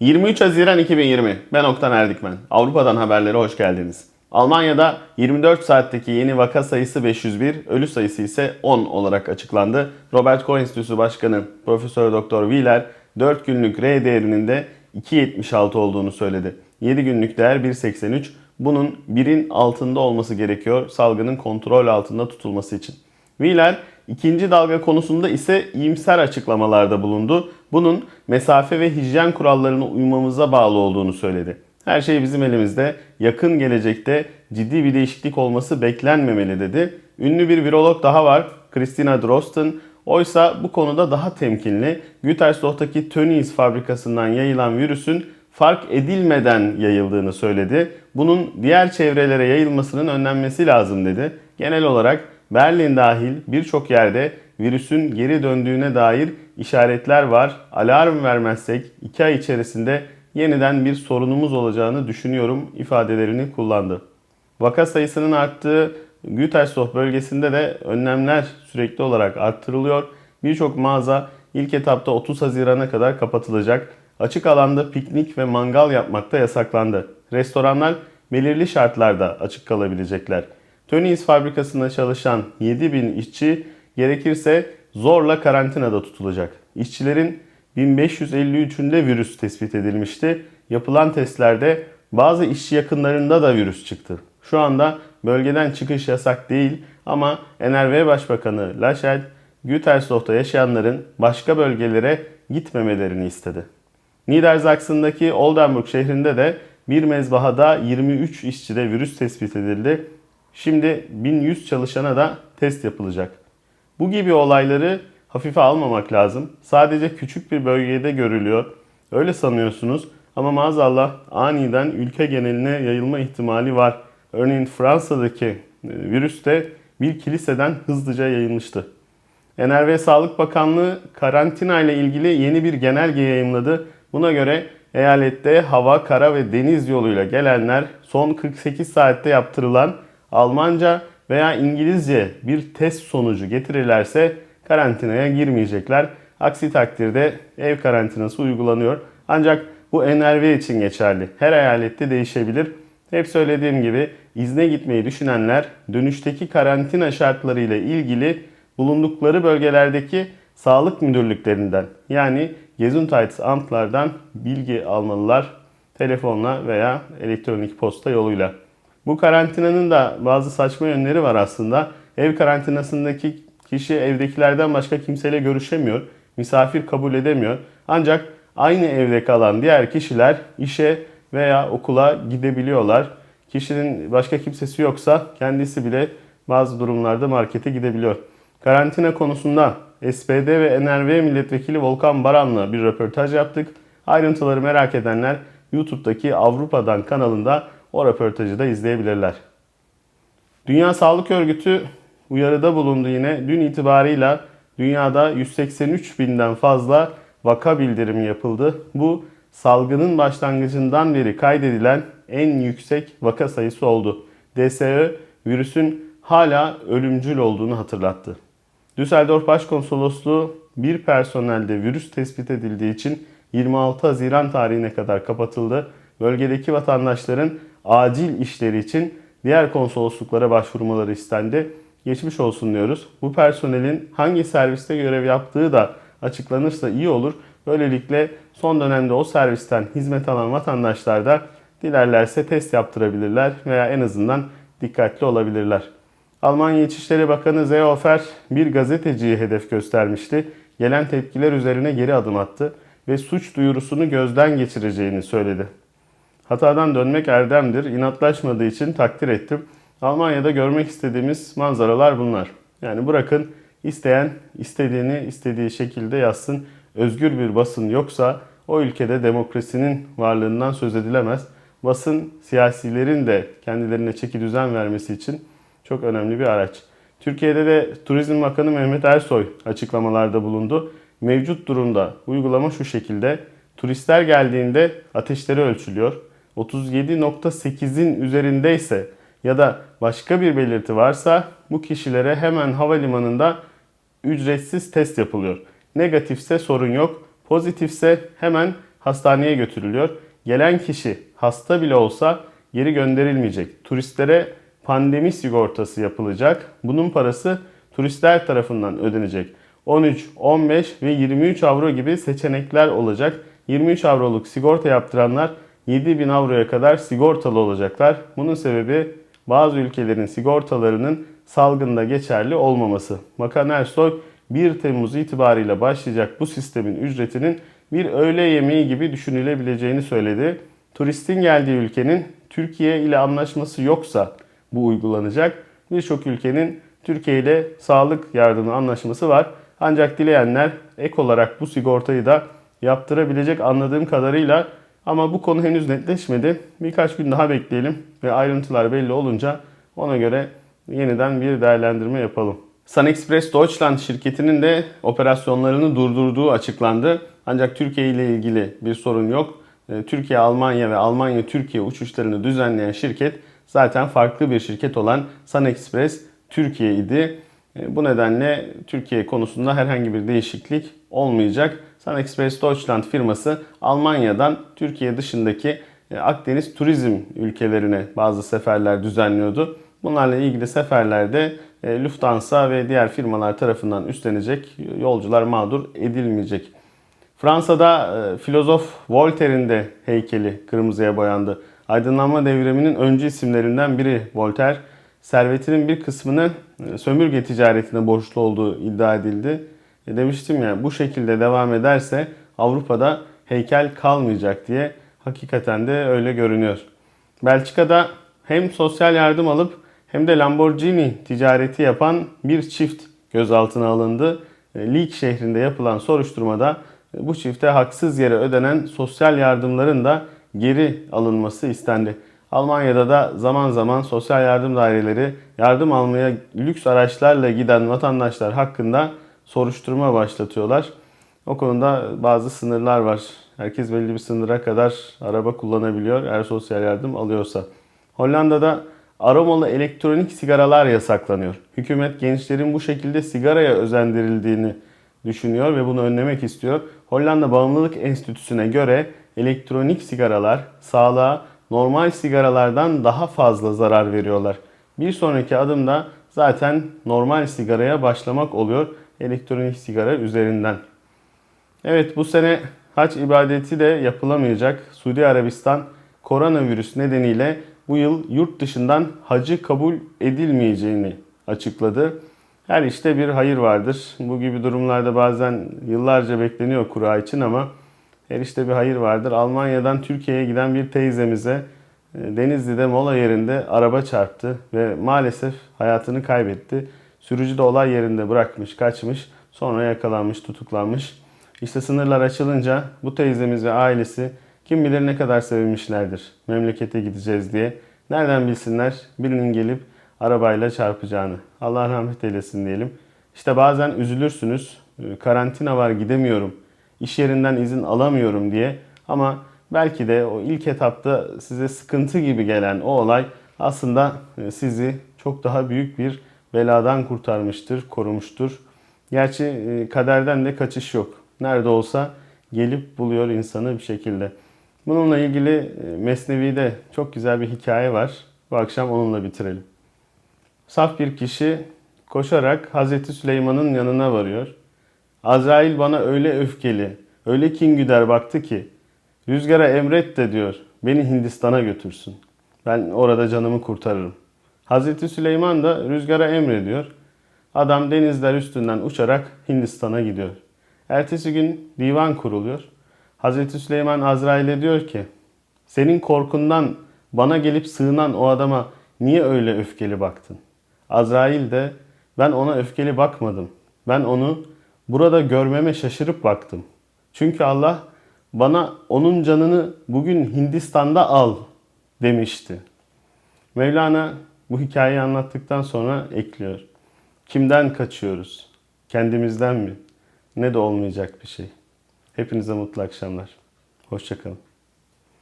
23 Haziran 2020. Ben Oktan Erdikmen. Avrupa'dan haberlere hoş geldiniz. Almanya'da 24 saatteki yeni vaka sayısı 501, ölü sayısı ise 10 olarak açıklandı. Robert Koch Enstitüsü Başkanı Profesör Doktor Wieler 4 günlük R değerinin de 2.76 olduğunu söyledi. 7 günlük değer 1.83. Bunun 1'in altında olması gerekiyor salgının kontrol altında tutulması için. Wheeler ikinci dalga konusunda ise iyimser açıklamalarda bulundu. Bunun mesafe ve hijyen kurallarına uymamıza bağlı olduğunu söyledi. Her şey bizim elimizde. Yakın gelecekte ciddi bir değişiklik olması beklenmemeli dedi. Ünlü bir virolog daha var. Christina Drosten. Oysa bu konuda daha temkinli. Gütersloh'taki Tönnies fabrikasından yayılan virüsün fark edilmeden yayıldığını söyledi. Bunun diğer çevrelere yayılmasının önlenmesi lazım dedi. Genel olarak Berlin dahil birçok yerde virüsün geri döndüğüne dair işaretler var. Alarm vermezsek 2 ay içerisinde yeniden bir sorunumuz olacağını düşünüyorum ifadelerini kullandı. Vaka sayısının arttığı Gütersloh bölgesinde de önlemler sürekli olarak arttırılıyor. Birçok mağaza ilk etapta 30 Haziran'a kadar kapatılacak. Açık alanda piknik ve mangal yapmak da yasaklandı. Restoranlar belirli şartlarda açık kalabilecekler. Tönnies fabrikasında çalışan 7000 işçi gerekirse zorla karantinada tutulacak. İşçilerin 1553'ünde virüs tespit edilmişti. Yapılan testlerde bazı işçi yakınlarında da virüs çıktı. Şu anda bölgeden çıkış yasak değil ama NRV Başbakanı Laschet, Gütersloh'ta yaşayanların başka bölgelere gitmemelerini istedi. Niedersachsen'daki Oldenburg şehrinde de bir mezbahada 23 işçide virüs tespit edildi. Şimdi 1100 çalışana da test yapılacak. Bu gibi olayları hafife almamak lazım. Sadece küçük bir bölgede görülüyor. Öyle sanıyorsunuz ama maazallah aniden ülke geneline yayılma ihtimali var. Örneğin Fransa'daki e, virüs de bir kiliseden hızlıca yayılmıştı. NRV Sağlık Bakanlığı karantina ile ilgili yeni bir genelge yayımladı. Buna göre eyalette hava, kara ve deniz yoluyla gelenler son 48 saatte yaptırılan Almanca veya İngilizce bir test sonucu getirirlerse karantinaya girmeyecekler. Aksi takdirde ev karantinası uygulanıyor. Ancak bu NRV için geçerli. Her eyalette değişebilir. Hep söylediğim gibi izne gitmeyi düşünenler dönüşteki karantina şartlarıyla ilgili bulundukları bölgelerdeki sağlık müdürlüklerinden yani Gesundheitsamtlardan bilgi almalılar telefonla veya elektronik posta yoluyla. Bu karantinanın da bazı saçma yönleri var aslında. Ev karantinasındaki kişi evdekilerden başka kimseyle görüşemiyor, misafir kabul edemiyor. Ancak aynı evde kalan diğer kişiler işe veya okula gidebiliyorlar. Kişinin başka kimsesi yoksa kendisi bile bazı durumlarda markete gidebiliyor. Karantina konusunda SPD ve NRV milletvekili Volkan Baran'la bir röportaj yaptık. Ayrıntıları merak edenler YouTube'daki Avrupa'dan kanalında o röportajı da izleyebilirler. Dünya Sağlık Örgütü uyarıda bulundu yine. Dün itibarıyla dünyada 183 binden fazla vaka bildirimi yapıldı. Bu salgının başlangıcından beri kaydedilen en yüksek vaka sayısı oldu. DSÖ virüsün hala ölümcül olduğunu hatırlattı. Düsseldorf Başkonsolosluğu bir personelde virüs tespit edildiği için 26 Haziran tarihine kadar kapatıldı. Bölgedeki vatandaşların acil işleri için diğer konsolosluklara başvurmaları istendi. Geçmiş olsun diyoruz. Bu personelin hangi serviste görev yaptığı da açıklanırsa iyi olur. Böylelikle son dönemde o servisten hizmet alan vatandaşlar da dilerlerse test yaptırabilirler veya en azından dikkatli olabilirler. Almanya İçişleri Bakanı Seehofer bir gazeteciyi hedef göstermişti. Gelen tepkiler üzerine geri adım attı ve suç duyurusunu gözden geçireceğini söyledi. Hatadan dönmek erdemdir. İnatlaşmadığı için takdir ettim. Almanya'da görmek istediğimiz manzaralar bunlar. Yani bırakın isteyen istediğini istediği şekilde yazsın. Özgür bir basın yoksa o ülkede demokrasinin varlığından söz edilemez. Basın siyasilerin de kendilerine çeki düzen vermesi için çok önemli bir araç. Türkiye'de de Turizm Bakanı Mehmet Ersoy açıklamalarda bulundu. Mevcut durumda uygulama şu şekilde. Turistler geldiğinde ateşleri ölçülüyor. 37.8'in üzerindeyse ya da başka bir belirti varsa bu kişilere hemen havalimanında ücretsiz test yapılıyor. Negatifse sorun yok. Pozitifse hemen hastaneye götürülüyor. Gelen kişi hasta bile olsa geri gönderilmeyecek. Turistlere pandemi sigortası yapılacak. Bunun parası turistler tarafından ödenecek. 13, 15 ve 23 avro gibi seçenekler olacak. 23 avroluk sigorta yaptıranlar 7000 avroya kadar sigortalı olacaklar. Bunun sebebi bazı ülkelerin sigortalarının salgında geçerli olmaması. Bakan Ersoy 1 Temmuz itibariyle başlayacak bu sistemin ücretinin bir öğle yemeği gibi düşünülebileceğini söyledi. Turistin geldiği ülkenin Türkiye ile anlaşması yoksa bu uygulanacak. Birçok ülkenin Türkiye ile sağlık yardımı anlaşması var. Ancak dileyenler ek olarak bu sigortayı da yaptırabilecek anladığım kadarıyla ama bu konu henüz netleşmedi. Birkaç gün daha bekleyelim ve ayrıntılar belli olunca ona göre yeniden bir değerlendirme yapalım. SunExpress Deutschland şirketinin de operasyonlarını durdurduğu açıklandı. Ancak Türkiye ile ilgili bir sorun yok. Ee, Türkiye, Almanya ve Almanya, Türkiye uçuşlarını düzenleyen şirket zaten farklı bir şirket olan SunExpress Türkiye idi. Ee, Bu nedenle Türkiye konusunda herhangi bir değişiklik olmayacak. SunExpress Deutschland firması Almanya'dan Türkiye dışındaki e, Akdeniz turizm ülkelerine bazı seferler düzenliyordu. Bunlarla ilgili seferlerde e, Lufthansa ve diğer firmalar tarafından üstlenecek. Yolcular mağdur edilmeyecek. Fransa'da e, filozof Voltaire'in de heykeli kırmızıya boyandı. Aydınlanma devriminin öncü isimlerinden biri Voltaire, servetinin bir kısmını e, sömürge ticaretine borçlu olduğu iddia edildi. E, demiştim ya bu şekilde devam ederse Avrupa'da heykel kalmayacak diye hakikaten de öyle görünüyor. Belçika'da hem sosyal yardım alıp hem de Lamborghini ticareti yapan bir çift gözaltına alındı. E, Leek şehrinde yapılan soruşturmada e, bu çifte haksız yere ödenen sosyal yardımların da geri alınması istendi. Almanya'da da zaman zaman sosyal yardım daireleri yardım almaya lüks araçlarla giden vatandaşlar hakkında soruşturma başlatıyorlar. O konuda bazı sınırlar var. Herkes belli bir sınıra kadar araba kullanabiliyor eğer sosyal yardım alıyorsa. Hollanda'da aromalı elektronik sigaralar yasaklanıyor. Hükümet gençlerin bu şekilde sigaraya özendirildiğini düşünüyor ve bunu önlemek istiyor. Hollanda Bağımlılık Enstitüsü'ne göre elektronik sigaralar sağlığa normal sigaralardan daha fazla zarar veriyorlar. Bir sonraki adım da zaten normal sigaraya başlamak oluyor elektronik sigara üzerinden. Evet bu sene hac ibadeti de yapılamayacak. Suudi Arabistan koronavirüs nedeniyle bu yıl yurt dışından hacı kabul edilmeyeceğini açıkladı. Her işte bir hayır vardır. Bu gibi durumlarda bazen yıllarca bekleniyor kura için ama her işte bir hayır vardır. Almanya'dan Türkiye'ye giden bir teyzemize e, Denizli'de mola yerinde araba çarptı ve maalesef hayatını kaybetti. Sürücü de olay yerinde bırakmış, kaçmış, sonra yakalanmış, tutuklanmış. İşte sınırlar açılınca bu teyzemiz ve ailesi kim bilir ne kadar sevinmişlerdir memlekete gideceğiz diye. Nereden bilsinler birinin gelip arabayla çarpacağını. Allah rahmet eylesin diyelim. İşte bazen üzülürsünüz. e, Karantina var gidemiyorum. İş yerinden izin alamıyorum diye. Ama belki de o ilk etapta size sıkıntı gibi gelen o olay aslında e, sizi çok daha büyük bir beladan kurtarmıştır, korumuştur. Gerçi e, kaderden de kaçış yok. Nerede olsa gelip buluyor insanı bir şekilde. Bununla ilgili e, Mesnevi'de çok güzel bir hikaye var. Bu akşam onunla bitirelim. Saf bir kişi koşarak Hazreti Süleyman'ın yanına varıyor. Azrail bana öyle öfkeli, öyle kin güder baktı ki rüzgara emret de diyor beni Hindistan'a götürsün. Ben orada canımı kurtarırım. Hazreti Süleyman da rüzgara emrediyor. Adam denizler üstünden uçarak Hindistan'a gidiyor. Ertesi gün divan kuruluyor. Hazreti Süleyman Azrail'e diyor ki senin korkundan bana gelip sığınan o adama niye öyle öfkeli baktın? Azrail de ben ona öfkeli bakmadım. Ben onu burada görmeme şaşırıp baktım. Çünkü Allah bana onun canını bugün Hindistan'da al demişti. Mevlana bu hikayeyi anlattıktan sonra ekliyor. Kimden kaçıyoruz? Kendimizden mi? Ne de olmayacak bir şey. Hepinize mutlu akşamlar. Hoşçakalın.